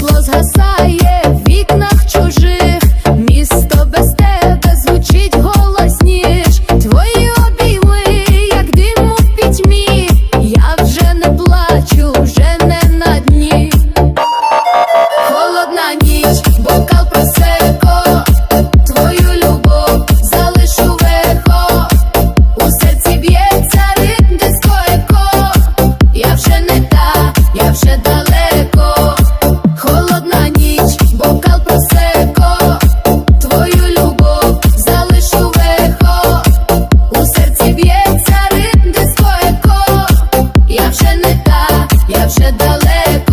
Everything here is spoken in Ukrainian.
світло згасає в вікнах чужих, місто без тебе звучить голосніш. Твої обійми, як диму в пітьмі. Я вже не плачу, вже не на дні. Холодна ніч, бокал просеко, твою любов залишу вехо, у серці б'ється ритм дискоеко. Я вже не та, я вже та. вже далеко.